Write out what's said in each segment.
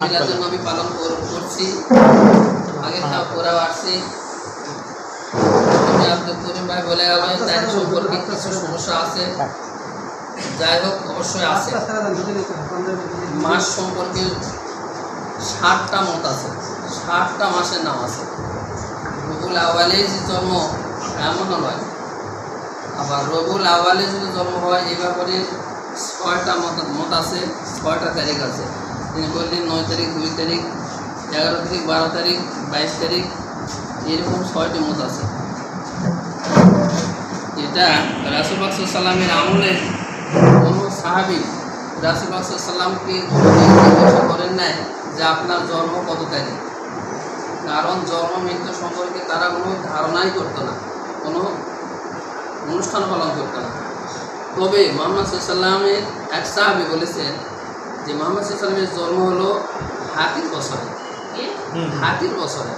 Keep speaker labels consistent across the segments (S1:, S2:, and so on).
S1: মিলাদুল পালন করছি। আগে আসছি। বলে তার সম্পর্কে কিছু সমস্যা আছে। যাই হোক, অবশ্যই আছে। মাস সম্পর্কে ষাটটা মত আছে। ষাটটা মাসের নাম আছে। রবুল আওয়ালে যে জন্ম, এমনও নয়। আবার রবুল আওয়ালে যদি জন্ম হয়, এই ব্যাপারে ছয়টা মত মত আছে, ছয়টা তারিখ আছে। তিনি বললেন নয় তারিখ, দুই তারিখ, এগারো তারিখ, বারো তারিখ, বাইশ তারিখ, এরকম ছয়টি মত আছে। এটা রাসুল সাল্লামের আমলে কোনো সাহাবি রাসুল সাল্লামকে জিজ্ঞাসা করেন নাই যে আপনার জন্ম কত তারিখ। কারণ জন্ম, মৃত্যু সম্পর্কে তারা কোনো ধারণাই করতো না, কোনো অনুষ্ঠান পালন করতো না। তবে মোহাম্মদ সাল্লামের এক সাহাবি বলেছেন যে মোহাম্মদ সাল্লামের জন্ম হলো হাতির বছরে। হাতির বছরে।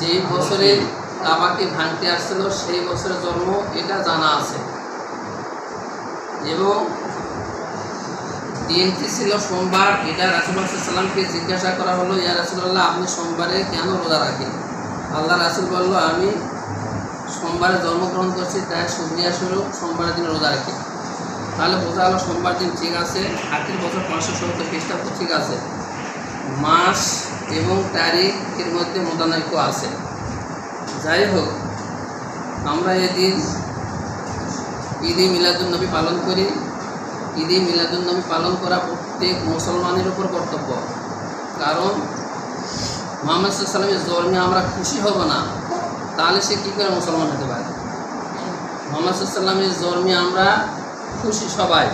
S1: যে বছরে। কাবাকে ভাঙতে আসছিল সেই বছরের জন্ম এটা জানা আছে। এবং দিনটি ছিল সোমবার এটা রাসুল্লাহ সাল্লামকে জিজ্ঞাসা করা হলো ইয়া রাসুল্লাহ আপনি সোমবারে কেন রোজা রাখেন? আল্লাহ রাসুল বলল আমি সোমবারে জন্মগ্রহণ করছি তাই সুক্রিয়া স্বরূপ সোমবারের দিন রোজা রাখি তাহলে বোঝা হলো সোমবার দিন ঠিক আছে হাতির বছর পাঁচশো সত্তর খ্রিস্টাব্দ ঠিক আছে। মাস এবং তারিখের মধ্যে মতানৈক্য আছে। যাই হোক, আমরা এদিন ঈদে মিলাদুলনবী পালন করি। ঈদে মিলাদুলনবী পালন করা প্রত্যেক মুসলমানের উপর কর্তব্য। কারণ মোহাম্মদ সাল্লামের জন্মে আমরা খুশি হব না, তাহলে সে কী করে মুসলমান হতে পারে? মোহাম্মদ সাল্লামের জন্মে আমরা খুশি সবাই।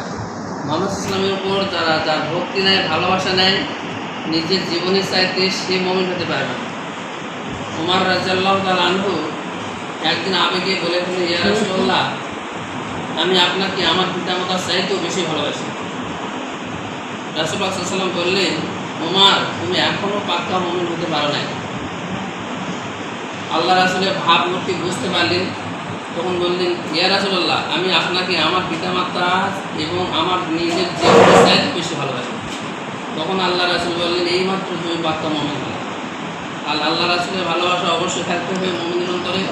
S1: মোহাম্মদ ইসলামের উপর যারা যার ভক্তি নেয়, ভালোবাসা নেয়, নিজের জীবনের চাইতে সে মমিন হতে পারে না। উমার রাজাল্লাহ তাল আনহু একদিন আবেগে বলে ফেলে ইয়া আমি আপনাকে আমার পিতামাতার চাইতেও বেশি ভালোবাসি। রাসুল্লাহ সাল্লাম বললেন, উমার, তুমি এখনও পাক্কা মমিন হতে পারো নাই। আল্লাহ রাসুলের ভাবমূর্তি বুঝতে পারলেন তখন বললেন, ইয়া রাসুল্লাহ আমি আপনাকে আমার পিতামাতা এবং আমার নিজের চাইতে বেশি ভালোবাসি। তখন আল্লাহ রাসুল বললেন, এইমাত্র তুমি পাক্কা মমিন আর আল্লাহ রাসুলের ভালোবাসা অবশ্যই থাকতে হবে মমিনের অন্তরে।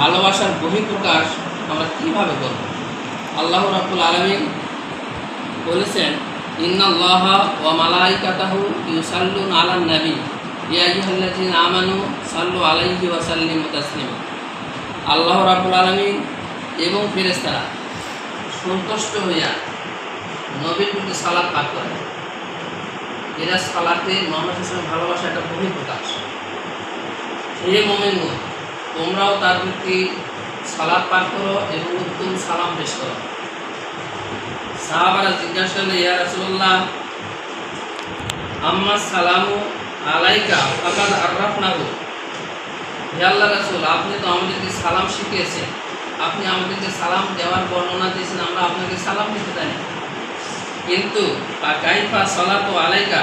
S1: ভালোবাসার বহিঃপ্রকাশ আমরা কীভাবে করব? আল্লাহ রাবুল আলমিন বলেছেন, ইন্নাল্লাহ ওয়া মালাইকাতাহু ইউসাল্লুন আলান নবী ইয়া আইয়ুহাল্লাযীনা আমানু সাল্লু আলাইহি ওয়া সাল্লিমু তাসলিমা। আল্লাহ রাব্বুল আলামিন এবং ফেরেশতারা সন্তুষ্ট হইয়া নবীর প্রতি সালাদ পাঠ করে এরা সালাতে মোহাম্মদ ইসলামের ভালোবাসা একটা বহিঃপ্রকাশ হে মোমেনগণ তোমরাও তার প্রতি সালাদ পাঠ করো এবং উত্তম সালাম পেশ করো। সাহাবারা জিজ্ঞাসা করলে ইয়া রাসূলুল্লাহ, আম্মা সালামু আলাইকা, ফাকাদ আররাফনাহু? হে রাসূল, আপনি তো আমাদেরকে সালাম শিখিয়েছেন। আপনি আমাদেরকে সালাম দেওয়ার বর্ণনা দিয়েছেন, আমরা আপনাকে সালাম দিতে জানি কিন্তু কাইফা সালাতু আলাইকা,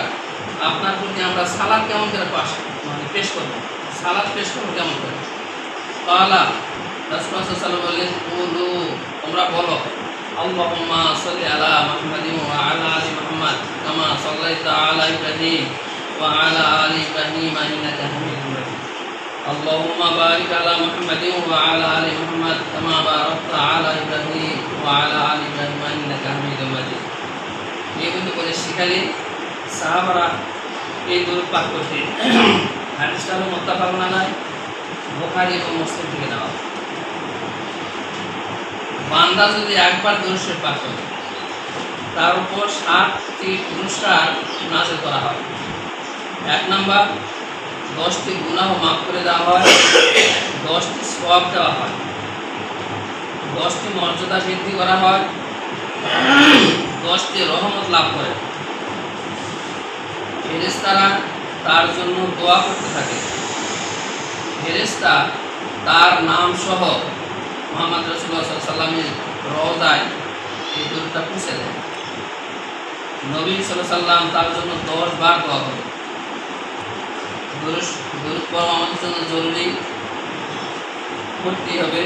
S1: আপনার প্রতি আমরা সালাদ কেমন করে পাশ মানে পেশ করব? সালাদ পেশ করব কেমন করে? আলাইহি ওয়াসাল্লাম বললেন, কুলু তোমরা বলো, আল্লাহুম্মা সাল্লি আলা মুহাম্মাদিন ওয়া আলা আলি মুহাম্মাদ, কামা সাল্লাইতা আলা ইব্রাহিম ওয়া আলা আলি ইব্রাহিম ইন্নাকা হামিদুম اللهم بارك على محمد وعلى ال محمد كما باركت على ابراهيم وعلى ال ابراهيم انك حميد مجيد এই কিন্তু করে শিখালে সাহাবারা এই দূর পাঠ করতে হাদিসটা হলো মোত্তাফাক নাই বোখারি এবং মুসলিম থেকে নেওয়া বান্দা যদি একবার দর্শের পাঠ করে তার উপর সাতটি পুরস্কার নাজেল করা হয় এক নাম্বার দশটি গুনাহ মাফ করে দেওয়া হয়, দশটি সব দেওয়া হয়। দশটি মর্যাদা বৃদ্ধি করা হয়, দশটি রহমত লাভ করে। ফেরেস্তারা তার জন্য দোয়া করতে থাকে। ফেরেস্তা তার নাম সহ মোহাম্মদ রসুল্লাহ সাল্লামের রওজায় এই দূরটা পৌঁছে দেয়। নবী সাল্লাম তার জন্য দশ বার দোয়া করে দূর দূর পড়া আমাদের জন্য জরুরি। করতেই হবে।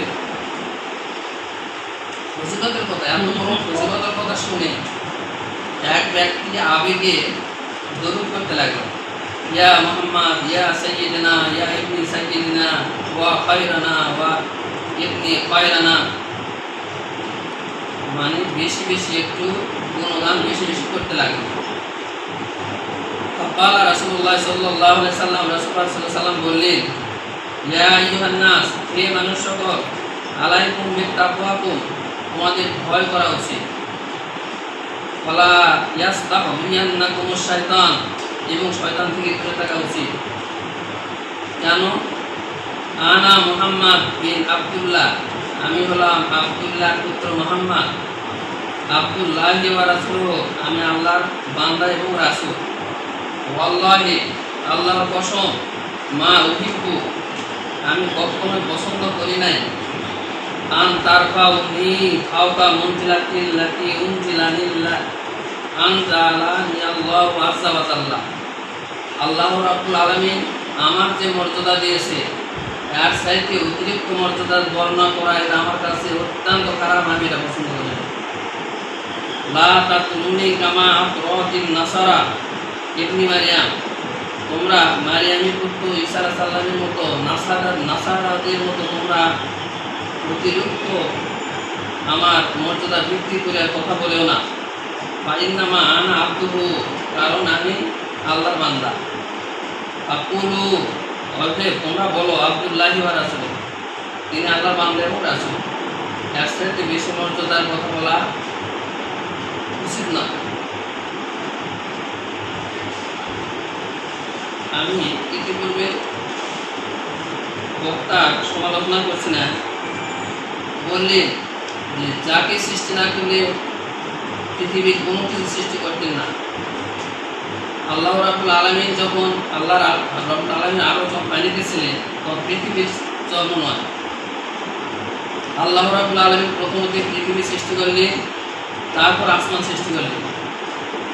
S1: ফজিলতের কথা এত বড় ফজিলতের কথা শুনে এক ব্যক্তি আবেগে দরুদ করতে লাগল। ইয়া মোহাম্মদ, ইয়া সৈয়দনা ইয়া ইবনি সৈয়দিনা ওয়া খৈরানা ওয়া ইবনি খয়রানা। মানে বেশি বেশি একটু গুণগান বেশি বেশি করতে লাগল। কালা সাল্লাম রাসুল্লাহ মানুষ সকল তোমাদের ভয় করা উচিত। ফলা না মিয়ান্নাকুম শয়তান এবং শয়তান থেকে দূরে থাকা উচিত। কেন? আনা মোহাম্মদ বিন আবদুল্লাহ, আমি হলাম আবদুল্লাহ পুত্র মোহাম্মদ। আবদুল্লাহ রাসুল আমি আল্লাহর বান্দা এবং রাসুল। ওয়াল্লাহি, আল্লাহর কসম, মা উহিব্বু, আমি কখনো পছন্দ করি নাই। আন তারফাউ নি ফাওকা মুনজিলাতিল্লাতি উনজিলানিল্লাহ আনজালানি আল্লাহু আযজা ওয়া জাল্লা। আল্লাহ রাব্বুল আলামিন আমার যে মর্যাদা দিয়েছে এর চাইতে অতিরিক্ত মর্যাদার বর্ণনা করা এটা আমার কাছে অত্যন্ত খারাপ, আমি এটা পছন্দ করি। লা তাতলুনি কামা আতরাতিন নাসারা। ইবনি মারিয়াম, তোমরা মারিয়ামের পুত্র আলাইহিস সালামের মতো, নাসারা নাসারাদের মতো তোমরা অতিরিক্ত আমার মর্যাদা বৃদ্ধি করে কথা বলেও না। ফাইন্নামা আনা আব্দুহু, কারণ আমি আল্লাহর বান্দা। আকুলু অতএব তোমরা বলো আব্দুল্লাহি ওয়া রাসূল তিনি আল্লাহর বান্দা এবং রাসূল। এর সাথে বেশি মর্যাদার কথা বলা উচিত না আমি ইতিপূর্বে বক্তার সমালোচনা করছি না। বললেন যে যাকে সৃষ্টি না করলে পৃথিবীর কোনো কিছু সৃষ্টি করতেন না। আল্লাহ রাবুল আলমিন যখন আল্লাহ রাবুল আলমিন আরও যখন পানি দিয়েছিলেন, তখন পৃথিবীর জন্ম নয়। আল্লাহ রাবুল আলমিন প্রথমত পৃথিবী সৃষ্টি করলেন, তারপর আসমান সৃষ্টি করলেন।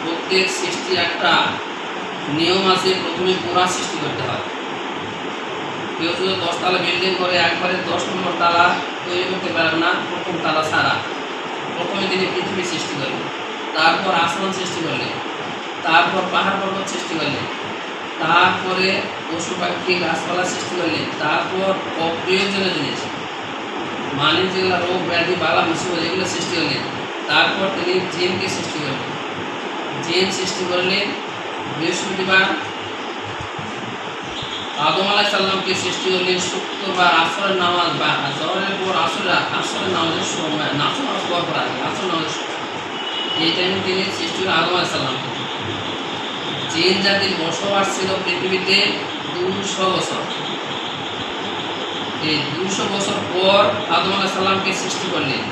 S1: প্রত্যেক সৃষ্টির একটা নিয়ম আছে, প্রথমে পুরা সৃষ্টি করতে হয়। কেউ যদি দশতলা বিল্ডিং করে, একবারে দশ নম্বর তালা তৈরি করতে পারেন না, প্রথম তালা ছাড়া। প্রথমে তিনি পৃথিবী সৃষ্টি করলেন। তারপর আসমান সৃষ্টি করলেন। তারপর পাহাড় পর্বত সৃষ্টি করলেন। তারপরে পশু পাখি, গাছপালা সৃষ্টি করলেন। তারপর অপ্রয়োজনীয় জিনিস মানে যেগুলো রোগ ব্যাধি, বালা, মুসিবত, এগুলো সৃষ্টি করলেন। তারপর তিনি জিনকে সৃষ্টি করলেন। জিন সৃষ্টি করলেন বৃহস্পতিবার আদম আলাহ সাল্লামকে সৃষ্টি করলেন শুক্রবার আসরের নামাজ বা জহরের পর আসর আসরের নামাজের সময় নাচ নামাজ পর পর আগে আসর নামাজ এই টাইমে তিনি সৃষ্টি করেন আদম আলাহ সাল্লামকে জিন জাতির বসবাস ছিল পৃথিবীতে দুশো বছর। এই দুশো বছর পর আদম আলাহ সাল্লামকে সৃষ্টি করলেন।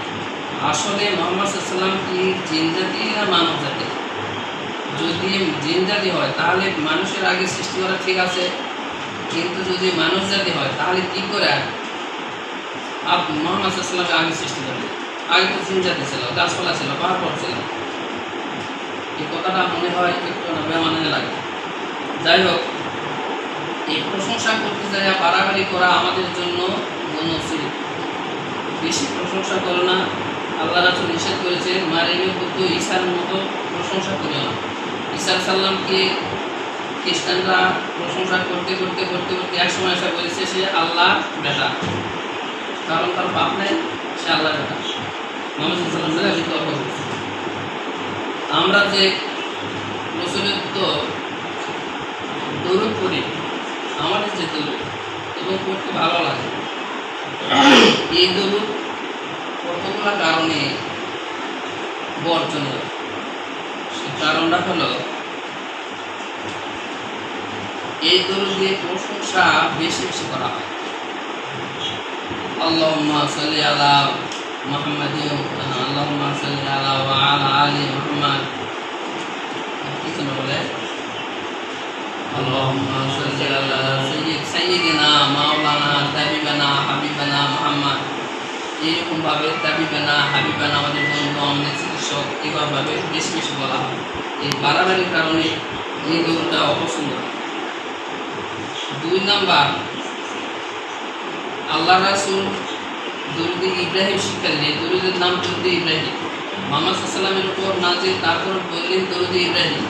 S1: আসলে মোহাম্মদ সাল্লাম কি জিন জাতি না মানব? যদি জিন জাতি হয়, তাহলে মানুষের আগে সৃষ্টি করা ঠিক আছে। কিন্তু যদি মানুষ জাতি হয়, তাহলে কি করে? আপ মোহাম্মদ সাল্লামকে আগে সৃষ্টি করলেন আগে তো জিন জাতি ছিল, গাছপালা ছিল পাহাড় ছিল। এই কথাটা মনে হয় একটু না বেমানে লাগে। যাই হোক, এই প্রশংসা করতে যাই বাড়াবাড়ি করা আমাদের জন্য অনুচিত বেশি প্রশংসা করো না। আল্লাহ রাসুল নিষেধ করেছে মারিমের পুত্র ঈশার মতো প্রশংসা করিও না। ঈশার সাল্লামকে খ্রিস্টানরা প্রশংসা করতে করতে করতে করতে এক সময় এসে বলেছে সে আল্লাহ বেটা। কারণ তার বাপ নেই, সে আল্লাহ বেটা। মোহাম্মদ সাল্লাম বিতর্ক করছে আমরা যে প্রচলিত দরুদ করি, আমাদের যে দরুদ এবং করতে ভালো লাগে। এই দরুদ কতগুলো কারণে বর্জনীয় কারণটা হলো, এই দরুদ দিয়ে প্রশংসা বেশি বেশি করা হয়। আল্লাহুম্মা সাল্লি আলা মুহাম্মাদিন, আল্লাহুম্মা সাল্লি আলা ওয়া আলা আলি মুহাম্মাদ। কিছু বলে? আল্লাহুম্মা সাল্লি আলা সাইয়্যিদ, সাইয়্যিদিনা, মাওলানা হাবিবানা মুহাম্মদ। এইরকম ভাবে তাবিবানা হাবিবানা আমাদের বন্ধু, আমাদের চিকিৎসক এভাবে বেশি বেশি বলা হয়। এই বাড়াবাড়ির কারণে এই দৌড়টা অপছন্দ। দুই নাম্বার, আল্লাহ রাসুল দরুদ ইব্রাহিম শিক্ষা দিলেন, দরুদের নাম দরুদ ইব্রাহিম। মোহাম্মদ সাল্লামের উপর নাজিল তারপর বললেন দরুদ ইব্রাহিম।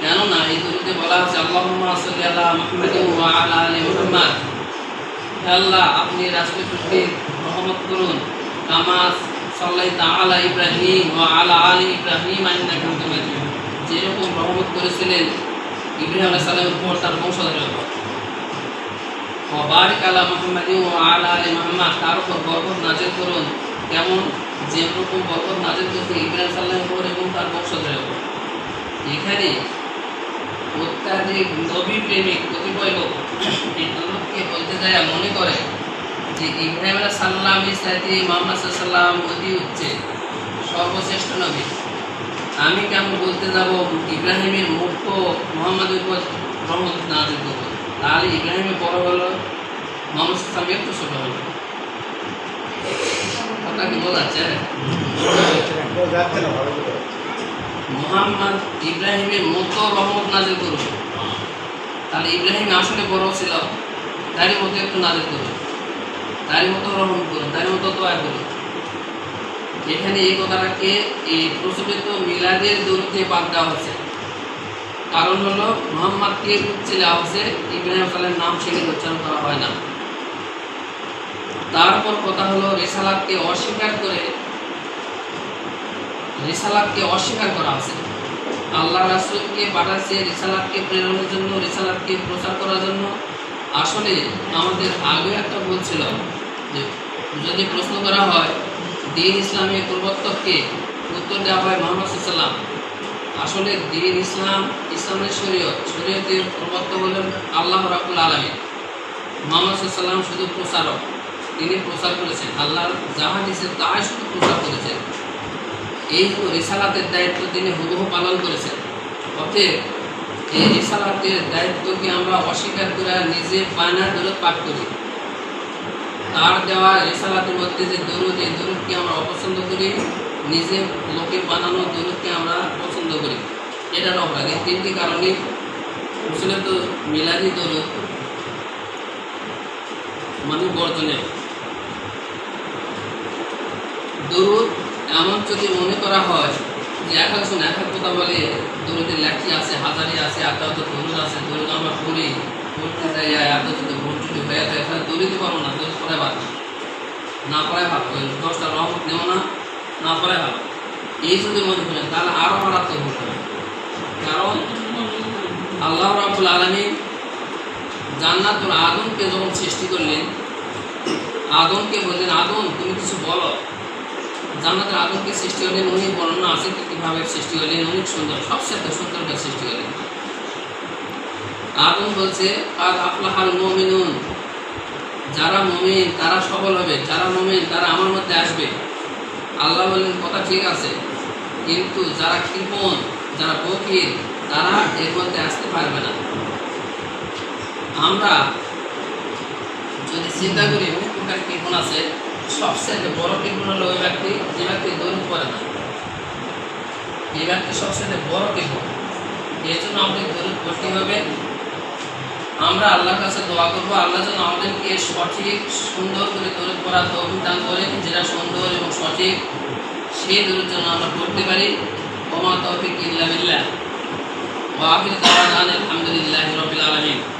S1: কেননা এই দরুদে বলা আছে আল্লাহ সাল্লি আলা মুহাম্মাদিন ওয়া আলা আলি মুহাম্মাদ। হে আল্লাহ, আপনি রাসূলের প্রতি করুন। কামা সাল্লাই তাআলা ইব্রাহিম ওয়া আলা আলি ইব্রাহিম মাজিদ। যেরকম রহমত করেছিলেন ইব্রাহিম আলাইহিস সালামের উপর তার বংশধরের উপর। ওয়া বারিক আলা মুহাম্মাদিন ওয়া আলা আলি মুহাম্মাদ, তার উপর বরকত নাজিল করুন। কেমন যেরকম বরকত নাজিল করতে ইব্রাহিম সাল্লামের উপর এবং তার বংশধরের উপর। এখানে অত্যাধিক নবী প্রেমিক, কতিপয় লোক এই লোককে বলতে যায় মনে করে যে ইব্রাহিম আলাহ মোহাম্মদ সাল্লাম অতি উচ্চে, সর্বশ্রেষ্ঠ নবী। আমি কেমন বলতে যাব? ইব্রাহিমের মুখ্য মোহাম্মদের না দিতে তাহলে ইব্রাহিমের বড় হলো মোহাম্মদ একটু ছোট হলো। কথা কি মোহাম্মদ ইব্রাহিমের মতো রহমত নাজিল করুন তাহলে ইব্রাহিম আসলে বড় ছিল, তারই মতো একটু নাজিল করুন তারই মতো রহমত করুন তারই মতো দোয়া করুন এখানে এই কথাটাকে এই প্রচলিত মিলাদের দূরতে বাদ দেওয়া হচ্ছে কারণ হলো মোহাম্মদকে উচ্চে দেওয়া হচ্ছে ইব্রাহিম সালের নাম সেখানে উচ্চারণ করা হয় না। তারপর কথা হলো, রেসালাতকে অস্বীকার করে, রিসালাতকে অস্বীকার করা আছে আল্লাহ রাসূলকে পাঠাচ্ছে রিসালাতকে প্রেরণের জন্য, রিসালাতকে প্রচার করার জন্য। আসলে আমাদের আগে একটা বলছিল যদি প্রশ্ন করা হয়, দিন ইসলামের প্রবর্তককে উত্তর দেওয়া হয় মোহাম্মদ সাল্লাম আসলে দিন ইসলাম, ইসলামের শরীয়ত, শরীয়তের প্রবর্তক হলেন আল্লাহ রাবুল আলমী মোহাম্মদ সাল্লাম শুধু প্রচারক। তিনি প্রচার করেছেন। আল্লাহ যাহা দিয়েছেন তাই শুধু প্রচার করেছেন। এই রিসালাতের দায়িত্ব তিনি হুবহু পালন করেছেন। অতএব এই রিসালাতের দায়িত্বকে আমরা অস্বীকার করে নিজে বায়না দরুদ পাঠ করি। তার দেওয়া রিসালাতের মধ্যে যে দরুদ, এই দরুদকে আমরা অপছন্দ করি। নিজে লোকে বানানো দরুদকে আমরা পছন্দ করি। এটার অপরাধ এই তিনটি কারণে আসলে তো মিলাদি দরুদ মানে বর্জনীয় দরুদ এমন যদি মনে করা হয় যে এক একজন এক এক কথা বলে দরুদে লেখি আছে, হাজারি আছে এত এত দরুদ আছে, দরুদ আমরা পড়ি, পড়তে যাই এত যদি যদি হয়ে যায় তাহলে দৌড়িতে পারব না দৌড় পড়ায় ভাত। না পড়ায় ভাত দশটা রহমত নেব না না পড়ায় ভাত। এই যদি মনে করেন, তাহলে আরও হতে হবে। কারণ আল্লাহ রাবুল আলমী জান্নাতুল আদমকে যখন সৃষ্টি করলেন আদমকে বললেন আদম তুমি কিছু বলো। জান্নাতের আদমকে সৃষ্টি হলেন উনি বর্ণনা আছে কি কীভাবে সৃষ্টি হলেন অনেক সুন্দর, সবচেয়ে সুন্দর করে সৃষ্টি হলেন আদম বলছে আর আফলাহাল মমিনুন। যারা মমিন, তারা সফল হবে। যারা মমিন, তারা আমার মধ্যে আসবে। আল্লাহ বললেন, কথা ঠিক আছে। কিন্তু যারা কৃপণ, যারা বকির তারা এর মধ্যে আসতে পারবে না। আমরা যদি চিন্তা করি অনেক প্রকার কৃপণ আছে সবচেয়ে বড় কৃপণ হলো ওই ব্যক্তি, যে ব্যক্তি দৌড় করে না। এই ব্যক্তি সবচেয়ে বড় কৃপণ। এই জন্য আমাদের দৌড় করতে হবে। আমরা আল্লাহর কাছে দোয়া করব। আল্লাহ যেন আমাদেরকে সঠিক, সুন্দর করে তৈরি করার তৌফিক দান করে, যেটা সুন্দর এবং সঠিক, সেই দূরের জন্য আমরা করতে পারি। ওমা তৌফিক ইল্লা বিল্লাহ। ওয়া আখির দাওয়ানা আলহামদুলিল্লাহি রাব্বিল আলামিন।